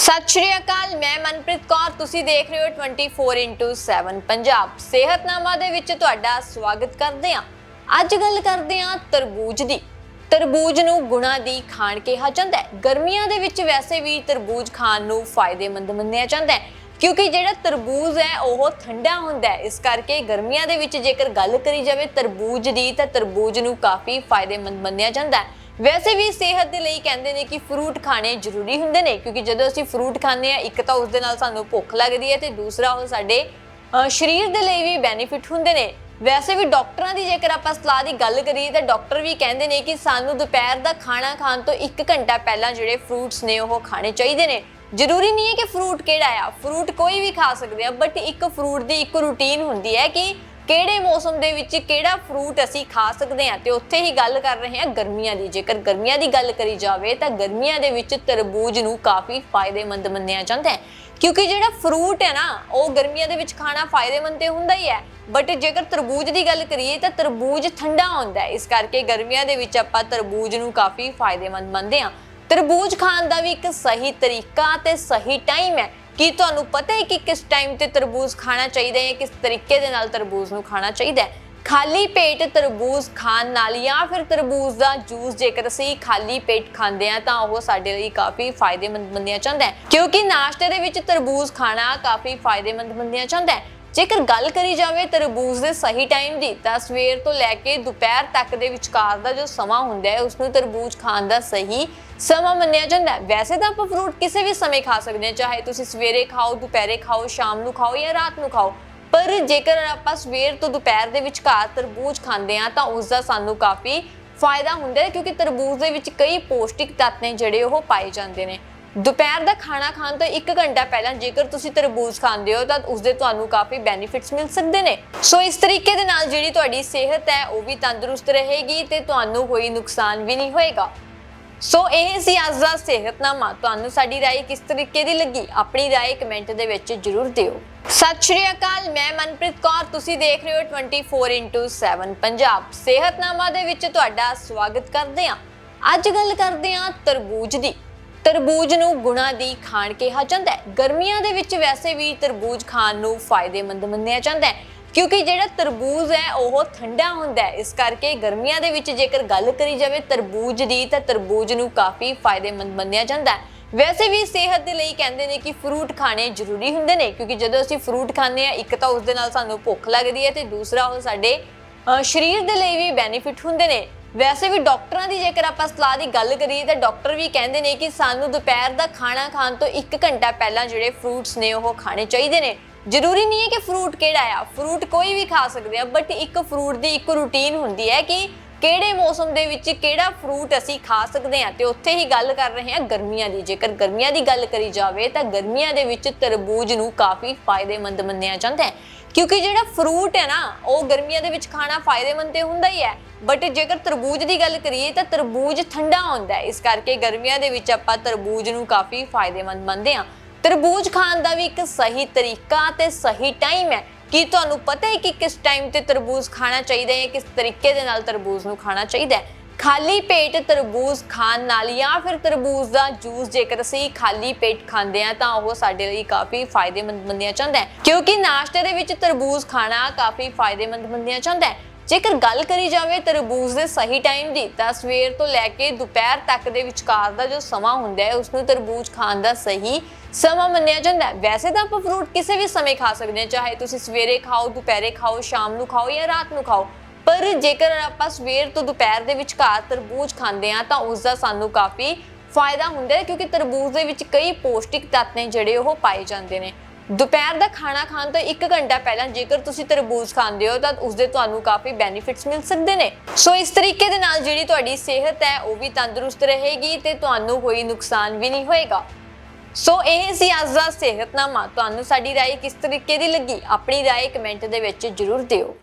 ਸਤਿ ਸ਼੍ਰੀ ਅਕਾਲ, ਮੈਂ ਮਨਪ੍ਰੀਤ ਕੌਰ, ਤੁਸੀਂ ਦੇਖ ਰਹੇ ਹੋ 24/7 ਪੰਜਾਬ। ਸਿਹਤਨਾਮਾ ਦੇ ਵਿੱਚ ਤੁਹਾਡਾ ਸਵਾਗਤ ਕਰਦੇ ਹਾਂ। ਅੱਜ ਗੱਲ ਕਰਦੇ ਹਾਂ ਤਰਬੂਜ ਦੀ। ਤਰਬੂਜ ਨੂੰ ਗੁਣਾ ਦੀ ਖਾਣ ਕਿਹਾ ਜਾਂਦਾ ਹੈ। ਗਰਮੀਆਂ ਦੇ ਵਿੱਚ ਵੈਸੇ ਵੀ ਤਰਬੂਜ ਖਾਣ ਨੂੰ ਫਾਇਦੇਮੰਦ ਮੰਨਿਆ ਜਾਂਦਾ ਹੈ। ਕਿਉਂਕਿ ਜਿਹੜਾ ਤਰਬੂਜ ਹੈ, ਉਹ ਠੰਡਾ ਹੁੰਦਾ ਹੈ। ਇਸ ਕਰਕੇ ਗਰਮੀਆਂ ਦੇ ਵਿੱਚ ਜੇਕਰ ਗੱਲ ਕਰੀ ਜਾਵੇ ਤਰਬੂਜ ਦੀ, ਤਾਂ ਤਰਬੂਜ ਨੂੰ ਕਾਫੀ ਫਾਇਦੇਮੰਦ ਮੰਨਿਆ ਜਾਂਦਾ ਹੈ। ਵੈਸੇ ਵੀ ਸਿਹਤ ਦੇ ਲਈ ਕਹਿੰਦੇ ਨੇ ਕਿ ਫਰੂਟ ਖਾਣੇ ਜ਼ਰੂਰੀ ਹੁੰਦੇ ਨੇ, ਕਿਉਂਕਿ ਜਦੋਂ ਅਸੀਂ ਫਰੂਟ ਖਾਂਦੇ ਆ ਇੱਕ ਤਾਂ ਉਸ ਦੇ ਨਾਲ ਸਾਨੂੰ ਭੁੱਖ ਲੱਗਦੀ ਹੈ ਤੇ ਦੂਸਰਾ ਉਹ ਸਾਡੇ ਸਰੀਰ ਦੇ ਲਈ ਵੀ ਬੈਨੀਫਿਟ ਹੁੰਦੇ ਨੇ। ਵੈਸੇ ਵੀ ਡਾਕਟਰਾਂ ਦੀ ਜੇਕਰ ਆਪਾਂ ਸਲਾਹ ਦੀ ਗੱਲ ਕਰੀਏ ਤਾਂ ਡਾਕਟਰ ਵੀ ਕਹਿੰਦੇ ਨੇ ਕਿ ਸਾਨੂੰ ਦੁਪਹਿਰ ਦਾ ਖਾਣਾ ਖਾਣ ਤੋਂ 1 ਘੰਟਾ ਪਹਿਲਾਂ ਜਿਹੜੇ ਫਰੂਟਸ ਨੇ ਉਹ ਖਾਣੇ ਚਾਹੀਦੇ ਨੇ। ਜ਼ਰੂਰੀ ਨਹੀਂ ਹੈ ਕਿ ਫਰੂਟ ਕਿਹੜਾ ਆ ਫਰੂਟ ਕੋਈ ਵੀ ਖਾ ਸਕਦੇ ਆ ਬਟ ਇੱਕ ਫਰੂਟ ਦੀ ਇੱਕ ਰੂਟੀਨ ਹੁੰਦੀ ਹੈ ਕਿ ਕਿਹੜੇ ਮੌਸਮ ਦੇ ਵਿੱਚ ਕਿਹੜਾ ਫਰੂਟ ਅਸੀਂ ਖਾ ਸਕਦੇ ਹਾਂ ਤੇ ਉੱਥੇ ਹੀ ਗੱਲ ਕਰ ਰਹੇ ਹਾਂ ਗਰਮੀਆਂ ਦੀ। ਜੇਕਰ ਗਰਮੀਆਂ ਦੀ ਗੱਲ ਕਰੀ ਜਾਵੇ ਤਾਂ ਗਰਮੀਆਂ ਦੇ ਵਿੱਚ ਤਰਬੂਜ ਨੂੰ ਕਾਫੀ ਫਾਇਦੇਮੰਦ ਮੰਨਿਆ ਜਾਂਦਾ ਹੈ। ਕਿਉਂਕਿ ਜਿਹੜਾ ਫਰੂਟ ਹੈ ਨਾ, ਉਹ ਗਰਮੀਆਂ ਦੇ ਵਿੱਚ ਖਾਣਾ ਫਾਇਦੇਮੰਦ ਤੇ ਹੁੰਦਾ ਹੀ ਹੈ। ਬਟ ਜੇਕਰ ਤਰਬੂਜ ਦੀ ਗੱਲ ਕਰੀਏ ਤਾਂ ਤਰਬੂਜ ਠੰਡਾ ਹੁੰਦਾ ਹੈ। ਇਸ ਕਰਕੇ ਗਰਮੀਆਂ ਦੇ ਵਿੱਚ ਆਪਾਂ ਤਰਬੂਜ ਨੂੰ ਕਾਫੀ ਫਾਇਦੇਮੰਦ ਮੰਨਦੇ ਹਾਂ। ਤਰਬੂਜ ਖਾਣ ਦਾ ਵੀ ਇੱਕ ਸਹੀ ਤਰੀਕਾ ਤੇ ਸਹੀ ਟਾਈਮ ਹੈ। ਕੀ ਤੁਹਾਨੂੰ ਪਤਾ ਹੈ ਕਿ ਕਿਸ ਟਾਈਮ ਤੇ ਤਰਬੂਜ ਖਾਣਾ ਚਾਹੀਦਾ ਹੈ ਕਿਸ ਤਰੀਕੇ ਦੇ ਨਾਲ ਤਰਬੂਜ ਨੂੰ ਖਾਣਾ ਚਾਹੀਦਾ ਹੈ? ਖਾਲੀ ਪੇਟ ਤਰਬੂਜ ਖਾਣ ਨਾਲ ਜਾਂ ਫਿਰ ਤਰਬੂਜ ਦਾ ਜੂਸ ਜੇਕਰ ਅਸੀਂ ਖਾਲੀ ਪੇਟ ਖਾਂਦੇ ਆ ਤਾਂ ਉਹ ਸਾਡੇ ਲਈ ਕਾਫੀ ਫਾਇਦੇਮੰਦ ਮੰਨਿਆ ਜਾਂਦਾ ਹੈ। ਕਿਉਂਕਿ ਨਾਸ਼ਤੇ ਦੇ ਵਿੱਚ ਤਰਬੂਜ ਖਾਣਾ ਕਾਫੀ ਫਾਇਦੇਮੰਦ ਮੰਨਿਆ ਜਾਂਦਾ ਹੈ। ਜੇਕਰ ਗੱਲ ਕਰੀ ਜਾਵੇ ਤਰਬੂਜ ਦੇ ਸਹੀ ਟਾਈਮ ਦੀ, ਤਾਂ ਸਵੇਰ ਤੋਂ ਲੈ ਕੇ ਦੁਪਹਿਰ ਤੱਕ ਦੇ ਵਿਚਕਾਰ ਦਾ ਜੋ ਸਮਾਂ ਹੁੰਦਾ ਹੈ ਉਸ ਨੂੰ ਤਰਬੂਜ ਖਾਣ ਦਾ ਸਹੀ ਸਮਾਂ ਮੰਨਿਆ ਜਾਂਦਾ ਹੈ। ਵੈਸੇ ਤਾਂ ਆਪਾਂ ਫਰੂਟ ਕਿਸੇ ਵੀ ਸਮੇਂ ਖਾ ਸਕਦੇ ਹਾਂ, ਚਾਹੇ ਤੁਸੀਂ ਸਵੇਰੇ ਖਾਓ, ਦੁਪਹਿਰੇ ਖਾਓ, ਸ਼ਾਮ ਨੂੰ ਖਾਓ ਜਾਂ ਰਾਤ ਨੂੰ ਖਾਓ। ਪਰ ਜੇਕਰ ਆਪਾਂ ਸਵੇਰ ਤੋਂ ਦੁਪਹਿਰ ਦੇ ਵਿਚਕਾਰ ਤਰਬੂਜ ਖਾਂਦੇ ਆ ਤਾਂ ਉਸ ਦਾ ਸਾਨੂੰ ਕਾਫੀ ਫਾਇਦਾ ਹੁੰਦਾ ਹੈ, ਕਿਉਂਕਿ ਤਰਬੂਜ ਦੇ ਵਿੱਚ ਕਈ ਪੌਸ਼ਟਿਕ ਤੱਤ ਨੇ ਜਿਹੜੇ ਉਹ ਪਾਏ ਜਾਂਦੇ ਨੇ। ਦੁਪਹਿਰ ਦਾ ਖਾਣਾ ਖਾਣ ਤੋਂ 1 ਘੰਟਾ ਪਹਿਲਾਂ ਜੇਕਰ ਤੁਸੀਂ ਤਰਬੂਜ ਖਾਂਦੇ ਹੋ ਤਾਂ ਉਸ ਦੇ ਤੁਹਾਨੂੰ ਕਾਫੀ ਬੈਨੀਫਿਟਸ ਮਿਲ ਸਕਦੇ ਨੇ। ਸੋ ਇਸ ਤਰੀਕੇ ਦੇ ਨਾਲ ਜਿਹੜੀ ਤੁਹਾਡੀ ਸਿਹਤ ਹੈ, ਉਹ ਵੀ ਤੰਦਰੁਸਤ ਰਹੇਗੀ ਤੇ ਤੁਹਾਨੂੰ ਕੋਈ ਨੁਕਸਾਨ ਵੀ ਨਹੀਂ ਹੋਏਗਾ। ਸੋ ਇਹ ਸੀ ਅੱਜ ਦਾ ਸਿਹਤਨਾਮਾ। ਤੁਹਾਨੂੰ ਸਾਡੀ ਰਾਏ ਕਿਸ ਤਰੀਕੇ ਦੀ ਲੱਗੀ? ਆਪਣੀ ਰਾਏ ਕਮੈਂਟ ਦੇ ਵਿੱਚ ਜਰੂਰ ਦਿਓ। ਸਤਿ ਸ਼੍ਰੀ ਅਕਾਲ, ਮੈਂ ਮਨਪ੍ਰੀਤ ਕੌਰ। ਤੁਸੀਂ ਦੇਖ ਰਹੇ ਹੋ 24/7 ਪੰਜਾਬ। ਸਿਹਤਨਾਮਾ ਦੇ ਵਿੱਚ ਤੁਹਾਡਾ ਸਵਾਗਤ ਕਰਦੇ ਹਾਂ। ਅੱਜ ਗੱਲ ਕਰਦੇ ਹਾਂ ਤਰਬੂਜ ਦੀ। ਤਰਬੂਜ ਨੂੰ ਗੁਣਾ ਦੀ ਖਾਣ ਕਿਹਾ ਜਾਂਦਾ ਹੈ। ਗਰਮੀਆਂ ਦੇ ਵਿੱਚ ਵੈਸੇ ਵੀ ਤਰਬੂਜ ਖਾਣ ਨੂੰ ਫਾਇਦੇਮੰਦ ਮੰਨਿਆ ਜਾਂਦਾ ਹੈ, ਕਿਉਂਕਿ ਜਿਹੜਾ ਤਰਬੂਜ ਹੈ, ਉਹ ਠੰਡਾ ਹੁੰਦਾ ਹੈ। ਇਸ ਕਰਕੇ ਗਰਮੀਆਂ ਦੇ ਵਿੱਚ ਜੇਕਰ ਗੱਲ ਕਰੀ ਜਾਵੇ ਤਰਬੂਜ ਦੀ, ਤਾਂ ਤਰਬੂਜ ਨੂੰ ਕਾਫੀ ਫਾਇਦੇਮੰਦ ਮੰਨਿਆ ਜਾਂਦਾ ਹੈ। ਵੈਸੇ ਵੀ ਸਿਹਤ ਦੇ ਲਈ ਕਹਿੰਦੇ ਨੇ ਕਿ ਫਰੂਟ ਖਾਣੇ ਜ਼ਰੂਰੀ ਹੁੰਦੇ ਨੇ, ਕਿਉਂਕਿ ਜਦੋਂ ਅਸੀਂ ਫਰੂਟ ਖਾਂਦੇ ਆ ਇੱਕ ਤਾਂ ਉਸ ਦੇ ਨਾਲ ਸਾਨੂੰ ਭੁੱਖ ਲੱਗਦੀ ਹੈ ਤੇ ਦੂਸਰਾ ਉਹ ਸਾਡੇ ਸਰੀਰ ਦੇ ਲਈ ਵੀ ਬੈਨੀਫਿਟ ਹੁੰਦੇ ਨੇ। ਵੈਸੇ ਵੀ ਡਾਕਟਰਾਂ ਦੀ ਜੇਕਰ ਆਪਾਂ ਸਲਾਹ ਦੀ ਗੱਲ ਕਰੀਏ ਤਾਂ ਡਾਕਟਰ ਵੀ ਕਹਿੰਦੇ ਨੇ ਕਿ ਸਾਨੂੰ ਦੁਪਹਿਰ ਦਾ ਖਾਣਾ ਖਾਣ ਤੋਂ 1 ਘੰਟਾ ਪਹਿਲਾਂ ਜਿਹੜੇ ਫਰੂਟਸ ਨੇ ਉਹ ਖਾਣੇ ਚਾਹੀਦੇ ਨੇ। ਜ਼ਰੂਰੀ ਨਹੀਂ ਹੈ ਕਿ ਫਰੂਟ ਕਿਹੜਾ ਆ ਫਰੂਟ ਕੋਈ ਵੀ ਖਾ ਸਕਦੇ ਆ ਬਟ ਇੱਕ ਫਰੂਟ ਦੀ ਇੱਕ ਰੂਟੀਨ ਹੁੰਦੀ ਹੈ ਕਿ ਕਿਹੜੇ ਮੌਸਮ ਦੇ ਵਿੱਚ ਕਿਹੜਾ ਫਰੂਟ ਅਸੀਂ ਖਾ ਸਕਦੇ ਹਾਂ ਤੇ ਉੱਥੇ ਹੀ ਗੱਲ ਕਰ ਰਹੇ ਹਾਂ ਗਰਮੀਆਂ ਦੀ। ਜੇਕਰ ਗਰਮੀਆਂ ਦੀ ਗੱਲ ਕਰੀ ਜਾਵੇ ਤਾਂ ਗਰਮੀਆਂ ਦੇ ਵਿੱਚ ਤਰਬੂਜ ਨੂੰ ਕਾਫੀ ਫਾਇਦੇਮੰਦ ਮੰਨਿਆ ਜਾਂਦਾ ਹੈ। ਕਿਉਂਕਿ ਜਿਹੜਾ ਫਰੂਟ ਹੈ ਨਾ, ਉਹ ਗਰਮੀਆਂ ਦੇ ਵਿੱਚ ਖਾਣਾ ਫਾਇਦੇਮੰਦ ਤੇ ਹੁੰਦਾ ਹੀ ਹੈ। ਬਟ ਜੇਕਰ ਤਰਬੂਜ ਦੀ ਗੱਲ ਕਰੀਏ, ਤਾਂ ਤਰਬੂਜ ਠੰਡਾ ਹੁੰਦਾ ਹੈ। ਇਸ ਕਰਕੇ ਗਰਮੀਆਂ ਦੇ ਵਿੱਚ ਆਪਾਂ ਤਰਬੂਜ ਨੂੰ ਕਾਫੀ ਫਾਇਦੇਮੰਦ ਮੰਨਦੇ ਹਾਂ। ਤਰਬੂਜ ਖਾਣ ਦਾ ਵੀ ਇੱਕ ਸਹੀ ਤਰੀਕਾ ਤੇ ਸਹੀ ਟਾਈਮ ਹੈ। ਕੀ ਤੁਹਾਨੂੰ ਪਤਾ ਹੈ ਕਿ ਕਿਸ ਟਾਈਮ ਤੇ ਤਰਬੂਜ ਖਾਣਾ ਚਾਹੀਦਾ ਹੈ ਕਿਸ ਤਰੀਕੇ ਦੇ ਨਾਲ ਤਰਬੂਜ ਨੂੰ ਖਾਣਾ ਚਾਹੀਦਾ ਹੈ? ਖਾਲੀ ਪੇਟ ਤਰਬੂਜ ਖਾਣ ਨਾਲ ਜਾਂ ਫਿਰ ਤਰਬੂਜ ਦਾ ਜੂਸ ਜੇਕਰ ਅਸੀਂ ਖਾਲੀ ਪੇਟ ਖਾਂਦੇ ਆ ਤਾਂ ਉਹ ਸਾਡੇ ਲਈ ਕਾਫੀ ਫਾਇਦੇਮੰਦ ਮੰਨਿਆ ਜਾਂਦਾ ਹੈ। ਕਿਉਂਕਿ ਨਾਸ਼ਤੇ ਦੇ ਵਿੱਚ ਤਰਬੂਜ ਖਾਣਾ ਕਾਫੀ ਫਾਇਦੇਮੰਦ ਮੰਨਿਆ ਜਾਂਦਾ ਹੈ। ਜੇਕਰ ਗੱਲ ਕਰੀ ਜਾਵੇ ਤਰਬੂਜ ਦੇ ਸਹੀ ਟਾਈਮ ਦੀ ਤਾਂ ਸਵੇਰ ਤੋਂ ਲੈ ਕੇ ਦੁਪਹਿਰ ਤੱਕ ਦੇ ਵਿਚਕਾਰ ਦਾ ਜੋ ਸਮਾਂ ਹੁੰਦਾ ਹੈ ਉਸ ਨੂੰ ਤਰਬੂਜ ਖਾਣ ਦਾ ਸਹੀ ਸਮਾਂ ਮੰਨਿਆ ਜਾਂਦਾ ਹੈ। ਵੈਸੇ ਤਾਂ ਆਪਾਂ ਫਰੂਟ ਕਿਸੇ ਵੀ ਸਮੇਂ ਖਾ ਸਕਦੇ ਹਾਂ, ਚਾਹੇ ਤੁਸੀਂ ਸਵੇਰੇ ਖਾਓ, ਦੁਪਹਿਰੇ ਖਾਓ, ਸ਼ਾਮ ਨੂੰ ਖਾਓ ਜਾਂ ਰਾਤ ਨੂੰ ਖਾਓ। ਪਰ ਜੇਕਰ ਆਪਾਂ ਸਵੇਰ ਤੋਂ ਦੁਪਹਿਰ ਦੇ ਵਿਚਕਾਰ ਤਰਬੂਜ ਖਾਂਦੇ ਆ ਤਾਂ ਉਸ ਦਾ ਸਾਨੂੰ ਕਾਫੀ ਫਾਇਦਾ ਹੁੰਦਾ ਹੈ, ਕਿਉਂਕਿ ਤਰਬੂਜ ਦੇ ਵਿੱਚ ਕਈ ਪੌਸ਼ਟਿਕ ਤੱਤ ਨੇ ਜਿਹੜੇ ਉਹ ਪਾਏ ਜਾਂਦੇ ਨੇ। ਦੁਪਹਿਰ ਦਾ ਖਾਣਾ ਖਾਣ ਤੋਂ 1 ਘੰਟਾ ਪਹਿਲਾਂ ਜੇਕਰ ਤੁਸੀਂ ਤਰਬੂਜ ਖਾਂਦੇ ਹੋ, ਤਾਂ ਉਸ ਦੇ ਤੁਹਾਨੂੰ ਕਾਫੀ ਬੈਨੀਫਿਟਸ ਮਿਲ ਸਕਦੇ ਨੇ। ਸੋ ਇਸ ਤਰੀਕੇ ਦੇ ਨਾਲ ਜਿਹੜੀ ਤੁਹਾਡੀ ਸਿਹਤ ਹੈ, ਉਹ ਵੀ ਤੰਦਰੁਸਤ ਰਹੇਗੀ ਤੇ ਤੁਹਾਨੂੰ ਕੋਈ ਨੁਕਸਾਨ ਵੀ ਨਹੀਂ ਹੋਏਗਾ। ਸੋ ਇਹ ਸੀ ਅੱਜ ਦਾ ਸਿਹਤਨਾਮਾ। ਤੁਹਾਨੂੰ ਸਾਡੀ ਰਾਏ ਕਿਸ ਤਰੀਕੇ ਦੀ ਲੱਗੀ? ਆਪਣੀ ਰਾਏ ਕਮੈਂਟ ਦੇ ਵਿੱਚ ਜਰੂਰ ਦਿਓ।